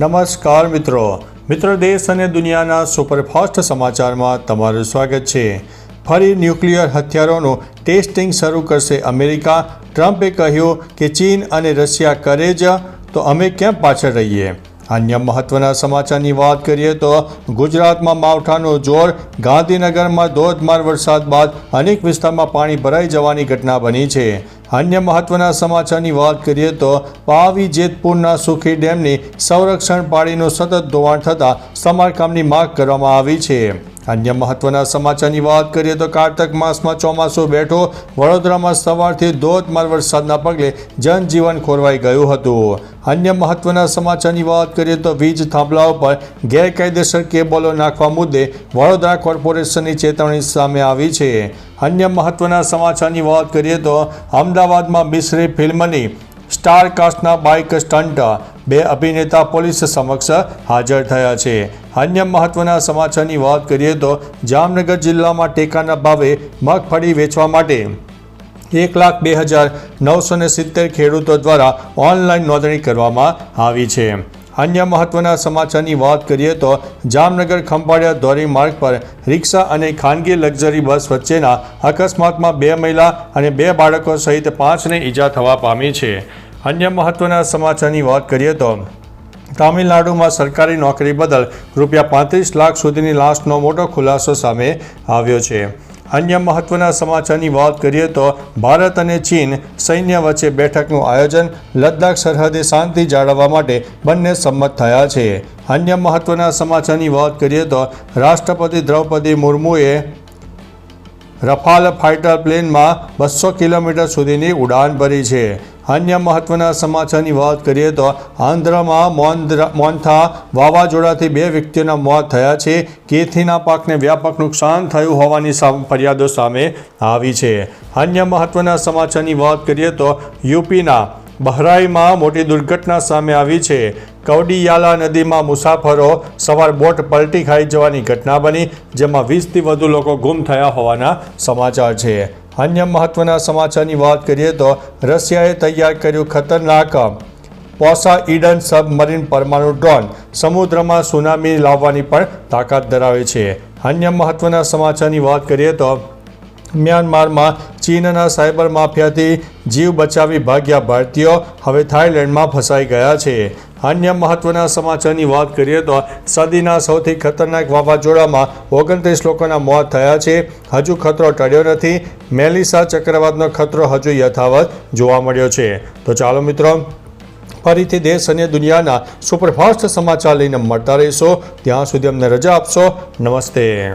નમસ્કાર મિત્રો. મિત્રો દેશ અને દુનિયાના સુપરફાસ્ટ સમાચારમાં તમારું સ્વાગત છે. ફરી ન્યુક્લિયર હથિયારોનું ટેસ્ટિંગ શરૂ કરશે અમેરિકા. ટ્રમ્પે કહ્યું કે ચીન અને રશિયા કરે જ, તો અમે કેમ પાછળ રહીએ? અન્ય મહત્વના સમાચારની વાત કરીએ તો ગુજરાતમાં માવઠાનું જોર, ગાંધીનગરમાં ધોધમાર વરસાદ બાદ અનેક વિસ્તારમાં પાણી ભરાઈ જવાની ઘટના બની છે. અન્ય મહત્વના સમાચારની વાત કરીએ તો પાવી જેતપુરના સુખી ડેમની સંરક્ષણ પાણીનું સતત ધોવાણ થતાં સમારકામની માગ કરવામાં આવી છે. અન્ય મહત્વના સમાચારની વાત કરીએ તો કારતક માસમાં ચોમાસું બેઠો, વડોદરામાં સવારથી ધોધમાર વરસાદના પગલે જનજીવન ખોરવાઈ ગયું હતું. અન્ય મહત્વના સમાચારની વાત કરીએ તો વીજ થાંભલાઓ પર ગેરકાયદેસર કેબલો નાખવા મુદ્દે વડોદરા કોર્પોરેશનની ચેતવણી સામે આવી છે. અન્ય મહત્વના સમાચારની વાત કરીએ તો અમદાવાદમાં મિશ્રી ફિલ્મની સ્ટાર કાસ્ટના બાઇક સ્ટન્ટ બે અભિનેતા પોલીસ સમક્ષ હાજર થયા છે. અન્ય મહત્વના સમાચારની વાત કરીએ તો જામનગર જિલ્લામાં ટેકાના ભાવે મગફળી વેચવા માટે એક લાખ બે હજાર નવસો ને સિત્તેર ખેડૂતો દ્વારા ઓનલાઈન નોંધણી કરવામાં આવી છે. અન્ય મહત્વના સમાચારની વાત કરીએ તો જામનગર ખંભાળિયા ધોરી માર્ગ પર રિક્ષા અને ખાનગી લક્ઝરી બસ વચ્ચેના અકસ્માતમાં બે મહિલા અને બે બાળકો સહિત પાંચને ઈજા થવા પામી છે. અન્ય મહત્વના સમાચારની વાત કરીએ તો તામિલનાડુમાં સરકારી નોકરી બદલ રૂપિયા પાંત્રીસ લાખ સુધીની લાશનો મોટો ખુલાસો સામે આવ્યો છે. અન્ય મહત્વના સમાચારની વાત કરીએ તો ભારત અને ચીન સૈન્ય વચ્ચે બેઠકનું આયોજન લદ્દાખ સરહદે શાંતિ જાળવવા માટે બંને સંમત થયા છે. અન્ય મહત્વના સમાચારની વાત કરીએ તો રાષ્ટ્રપતિ દ્રૌપદી મુર્મુએ રફાલ ફાઇટર પ્લેનમાં બસો કિલોમીટર સુધીની ઉડાન ભરી છે. અન્ય મહત્વના સમાચારની વાત કરીએ તો આંધ્રમાં મોન્થા વાવાઝોડાથી બે વ્યક્તિઓના મોત થયા છે. કેથીના પાકને વ્યાપક નુકસાન થયું હોવાની ફરિયાદો સામે આવી છે. અન્ય મહત્વના સમાચારની વાત કરીએ તો યુપીના બહરાઈમાં મોટી દુર્ઘટના સામે આવી છે. કવડિયાલા નદીમાં મુસાફરો સવાર બોટ પલટી ખાઈ જવાની ઘટના બની, જેમાં વીસથી વધુ લોકો ગુમ થયા હોવાના સમાચાર છે. અન્ય મહત્વના સમાચારની વાત કરીએ તો રશિયાએ તૈયાર કર્યું ખતરનાક પોસા ઈડન સબમરીન પરમાણુ ડ્રોન. સમુદ્રમાં સુનામી લાવવાની પણ તાકાત ધરાવે છે. અન્ય મહત્વના સમાચારની વાત કરીએ તો મ્યાનમારમાં ચીનના સાયબર માફિયાથી જીવ બચાવી ભાગ્યા ભારતીયો હવે થાઇલેન્ડમાં ફસાઈ ગયા છે. અન્ય મહત્વના સમાચારની વાત કરીએ તો સદીના સૌથી ખતરનાક વાવાઝોડામાં ઓગણત્રીસ લોકોના મોત થયા છે. હજુ ખતરો ટળ્યો નથી. મેલિસા ચક્રવાતનો ખતરો હજુ યથાવત જોવા મળ્યો છે. તો ચાલો મિત્રો, ફરીથી દેશ અને દુનિયાના સુપરફાસ્ટ સમાચાર લઈને મળતા રહીશો. ત્યાં સુધી અમને રજા આપશો. નમસ્તે.